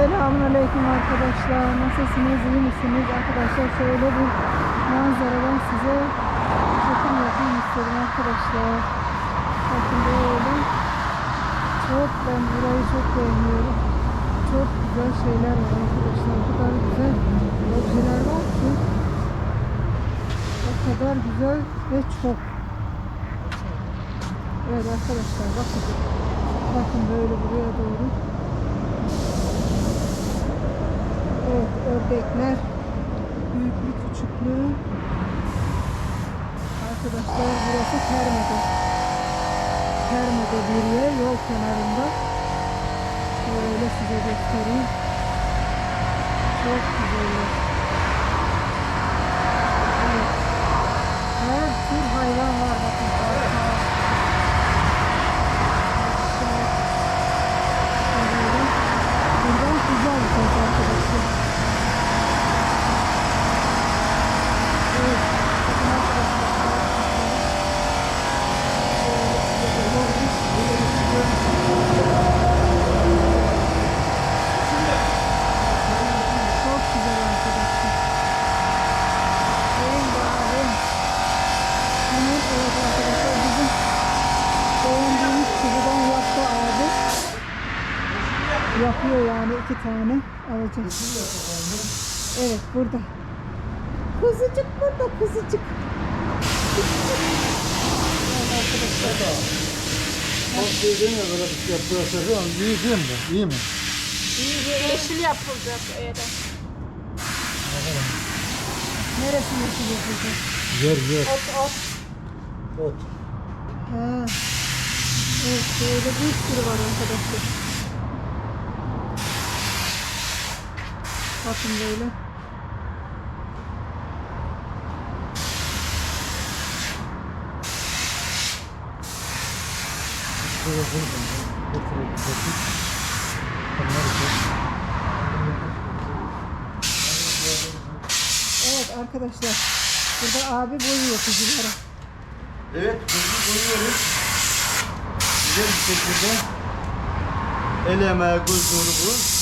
Selamun Aleyküm arkadaşlar. Nasılsınız? iyi misiniz? Arkadaşlar şöyle bir manzaradan size çekim yapayım istedim arkadaşlar. Bakın böyle. Çok ben burayı çok beğeniyorum. Çok güzel şeyler var arkadaşlar. O kadar güzel objeler var ki. O kadar güzel ve çok. Evet arkadaşlar bakın. Bakın böyle buraya doğru. Evet ördekler. Büyüklü küçüklü. Arkadaşlar burası Terme'de. Terme'de bir yer yol kenarında. Şöyle size göstereyim. Çok güzel yer. Evet. Her tür hayvan var bakın. Arka. Şöyle. Buradan kuzu alacağız arkadaşlar. Evet. Bakın arkadaşlar. Çok güzel arkadaşlar. Rengarenk. Hemen evet arkadaşlar bizim beğendiğimiz kuzudan yaptı abi. Yapıyor yani iki tane alacağız. Evet burada. Kuzucuk burada kuzucuk. Evet arkadaşlar. Bak dediğin ya böyle bir şey yapıyorsa falan iyi değil mi? İyi mi? Yeşil yapılacak evden. Neresi yeşil yapacak? Yer yer. Ot ot. Ot. Ha. Evet böyle bir sürü var arkadaşlar. Bakın böyle. Evet arkadaşlar. Burada abi boyuyor kuzuları. Evet, kuzu koyuyoruz. Güzel bir şekilde. El emeği bu.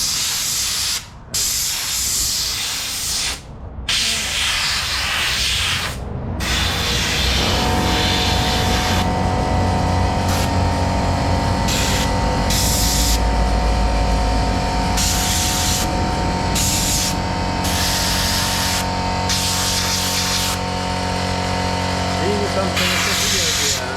İyi bir tam tanıtısı geldi ya.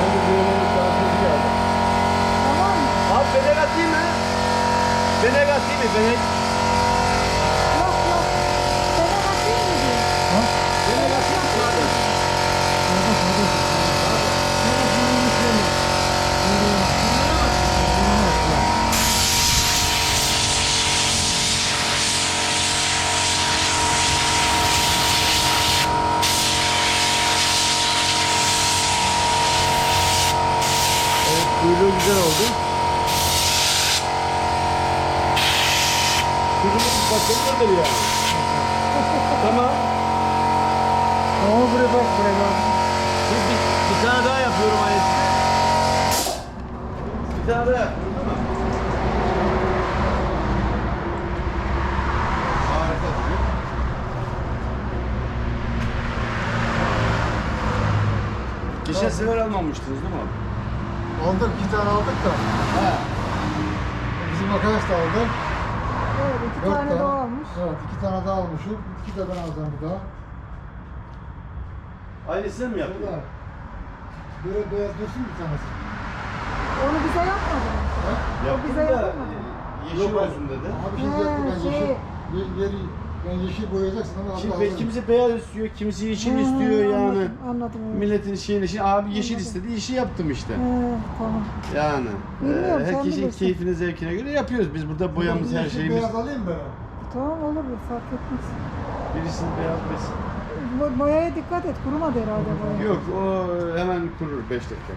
Hadi bir yolun tanıtısı geldi. Tamam mı? Abi benek atayım mı? Benek atayım mı? Benek. Bakımlıdır yani. tamam. Ama buraya bak buraya bak. Bir, bir, bir tane daha yapıyorum aynısını. Bir tane daha yapıyorum. Harika duruyor. Geçen sefer almamıştınız değil mi abi? Aldık iki tane aldık da. He. Bizim arkadaş da aldı. Evet iki Dört tane daha almış. Evet iki tane daha almışım. İki de ben alacağım bir daha. Aynısını mı yaptın? Şöyle. Böyle beyaz dursun bir tanesi. Onu bize yapmadın. Ha? Yaptım bize da yapılmadı. e, yeşil olsun dedi. Abi şimdi He, yaptı ben şey. yeşil. Ye- Yeri, ben yeşil boyayacaksın ama Şimdi be- kimisi beyaz istiyor, kimisi yeşil Hı, istiyor yani. Anladım, anladım. evet. Milletin şeyini, şimdi abi yeşil istedi, yeşil yaptım işte. He, tamam. Yani Bilmiyorum, e, sen herkesin bilirsin. keyfine zevkine göre yapıyoruz. Biz burada boyamız her Yeşil şeyimiz. Beyaz alayım ben. Tamam olur bir fark etmez. Birisini beyaz. Bo- Boyaya dikkat et. Kurumadı herhalde boya. Yok o hemen kurur 5 dakika.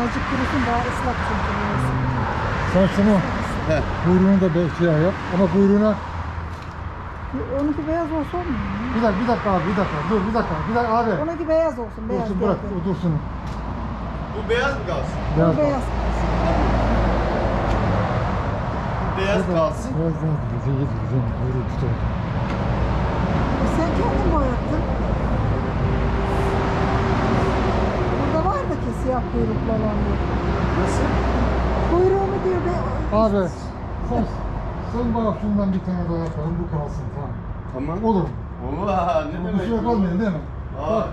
Azıcık kurusun daha ıslak çünkü. şunu Islak. He. Kuyruğunu da be- şey yap. Ama kuyruğuna Onunki beyaz olsun mu? bir dakika, bir dakika abi, bir dakika. Dur, bir dakika. Bir dakika abi. Onunki beyaz olsun. Beyaz Dursun bırak, o dursun. Bu beyaz mı kalsın? Beyaz. O beyaz kalsın. Bu beyaz kalsın. Beyaz değil, güzel, güzel, güzel. Kuyruğu tutar. Sen kendin boyattın. Burada var da ki siyah kuyruklu olan diyor. Nasıl? Kuyruğunu diyor be. Abi, sen, sen şundan bir tane daha yapalım, bu kalsın tamam. Tamam. Olur mu? Oha ne Bu demek? şey yapalım değil mi? Aa, Bak,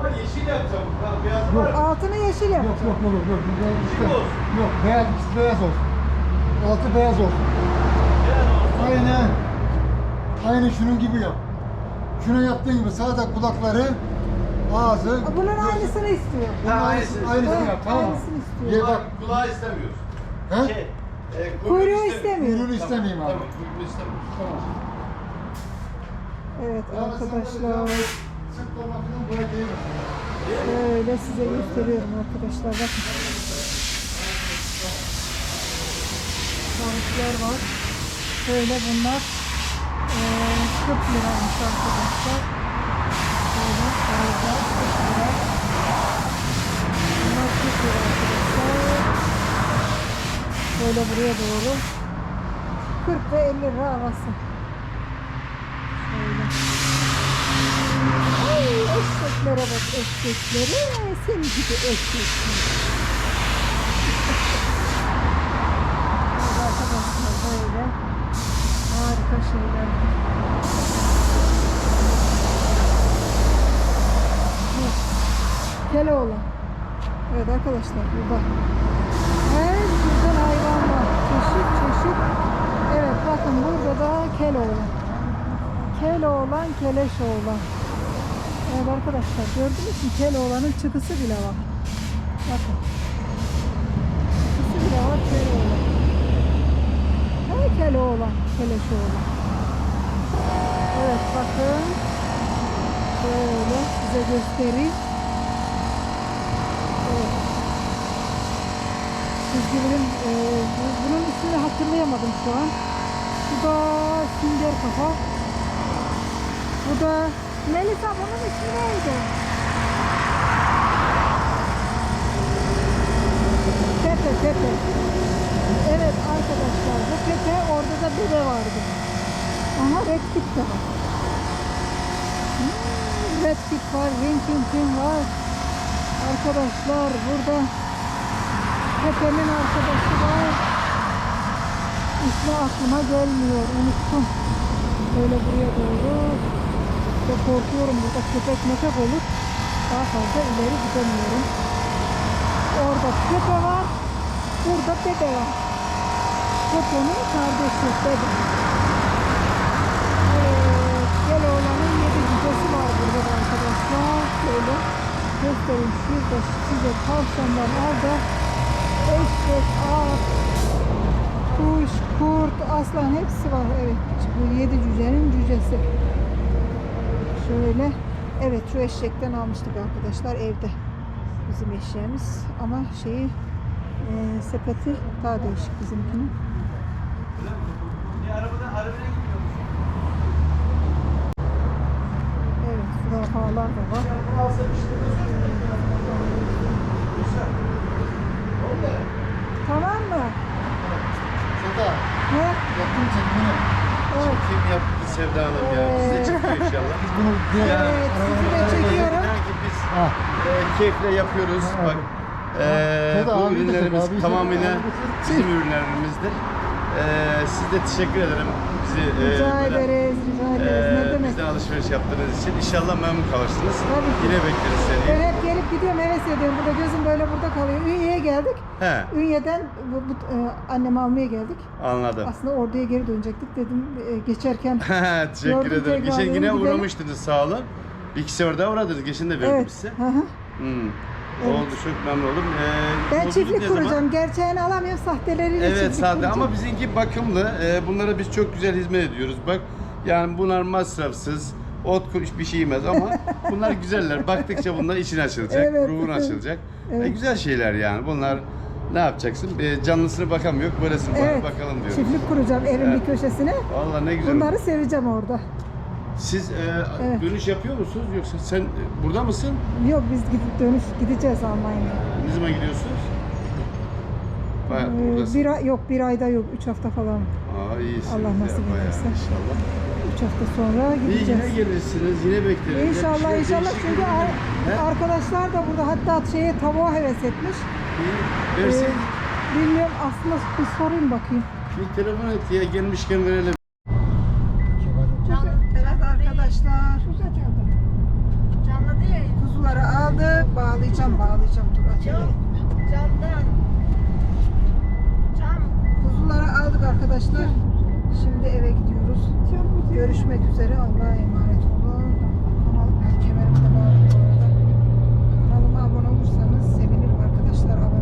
ama yeşil yapacağım. Ha, beyaz Yok. var. Altını yeşil yap. Yok yok olur yok. Beyaz işte. olsun. Yok beyaz işte beyaz olsun. Altı beyaz olsun. Beyaz olsun. Aynen. Aynen şunun gibi yap. Şuna yaptığın gibi sağda kulakları, ağzı. Bunun aynısını istiyor. Bunun Ha, aynısını, aynısını. aynısını yap tamam mı? aynısını istiyor. Ye Kulağı, bak. kulağı istemiyoruz. He? Şey, e, Kuyruğu istemiyoruz. istemiyor. Kuyruğunu istemeyeyim abi. Tamam, kuyruğunu istemiyoruz. Tamam. Evet sen böyle arkadaşlar. devam- böyle değil mi? Şöyle size gösteriyorum arkadaşlar. Bakın. Tavuklar var. Böyle bunlar eee 40 liraymış arkadaşlar. Böyle tavuklar 40 lira. Bunlar 40 lira arkadaşlar. Böyle buraya doğru. 40 ve 50 lira arası. Şöyle. Ay eşeklere bak eşeklere. Senin gibi eşekler. Arkadaşlar böyle harika şeyler. Evet. Keloğlan. Evet arkadaşlar burada. Her türden hayvan var. Çeşit çeşit. Evet bakın burada da keloğlan. Keloğlan, keleşoğlan. Evet arkadaşlar gördünüz mü Keloğlan'ın çıkısı bile var. Bakın. Çıkısı bile var Keloğlan. Hey Keloğlan, Keleşoğlan. Evet bakın. Şöyle size göstereyim. Evet. Çizgilerin, e, bu- bunun ismini hatırlayamadım şu an. Bu da sünger kafa. Bu da Melisa bunun ismi neydi? Pepe Pepe. Evet arkadaşlar bu Pepe orada da bebe vardı. Aha Red Kit de var. Hmm, Red Kit var, Rintintin var. Arkadaşlar burada Pepe'nin arkadaşı var. İsmi aklıma gelmiyor. Unuttum. Böyle buraya doğru. Ve korkuyorum burada köpek möpek olur. Daha fazla ileri gidemiyorum. Orada Pepe var. Burada Bebe var. Pepe'nin kardeşi Bebe. Evet, Keloğlan'ın yedi cücesi var burada da arkadaşlar. Şöyle göstereyim. Şurada size tavşanlar orada. Eşek, at, kuş, kurt, aslan hepsi var. Evet, bu yedi cücenin cücesi. Şöyle, evet şu eşekten almıştık arkadaşlar evde. Bizim eşeğimiz ama şeyi e, sepeti daha değişik bizimkinin. Evet, zürafalar da var. Tamam mı? Seda, Ne? yaptığın çekimini. Evet. Kim yaptı Sevda Hanım ya? Size çıkıyor inşallah. Biz bunu diğer Evet, sizi de çekiyorum. İnan ki biz Ah. e, keyifle yapıyoruz. Evet. Bak e, Seda bu ürünlerimiz abi. tamamıyla bizim ürünlerimizdir. E, siz de teşekkür ederim bizi e, Rica böyle, ederiz, rica ederiz. e, ne demek? bizden alışveriş yaptığınız için. İnşallah memnun kalırsınız. Tabii ki. Yine bekleriz seni. gelip gidiyorum, heves ediyorum. Burada gözüm böyle burada kalıyor. Ünye'ye geldik. He, Ünye'den bu, bu, e, annemi almaya geldik. anladım. Aslında orduya geri dönecektik dedim e, geçerken. Teşekkür Gördüm ederim. Geçen yine gidelim. uğramıştınız sağ olun. Daha uğradınız. Geçen de verdim evet. size. Hı hı. Hmm. Evet. Oldu çok memnun oldum. Ee, Ben çiftlik ne zaman? kuracağım. Gerçeğini alamıyorum. Sahteleriyle Evet kuracağım. ama bizimki bakımlı. Ee, bunlara biz çok güzel hizmet ediyoruz. Bak yani bunlar masrafsız. Ot kuruş bir şey yemez ama bunlar güzeller. Baktıkça bunlar için açılacak, Evet, ruhun evet. açılacak. Evet. E, güzel şeyler yani. Bunlar ne yapacaksın? E, canlısını bakamıyor. Böylesine Evet. bakalım diyoruz. Çiftlik kuracağım Evet. bir köşesine. Vallahi ne güzel. Bunları seveceğim orada. Siz e, Evet. dönüş yapıyor musunuz yoksa sen e, burada mısın? Yok biz gidip dönüş gideceğiz Almanya'ya. Ne zaman gidiyorsunuz? Bayağı Ee, buradasın. bir ay, yok bir ayda yok. Üç hafta falan. Aa iyisiniz Allah ya, nasip bayağı ederse. inşallah. Hafta sonra gideceğiz. yine gelirsiniz, yine bekleriz. İnşallah şeyler inşallah çünkü ar- He? arkadaşlar da burada hatta şeye tavuğa heves etmiş. İyi, Ee, Versin. bilmiyorum aslında bir sorayım bakayım. Bir telefon et ya gelmişken verelim. Evet arkadaşlar. Canlı değil. Kuzuları aldık. Bağlayacağım bağlayacağım. Dur açayım. Camdan. Cam. Kuzuları aldık arkadaşlar. Şimdi eve gidiyoruz. Görüşmek üzere. Allah'a emanet olun. Kanal kemerimi de bağladım bu arada. Kanalıma abone olursanız sevinirim arkadaşlar.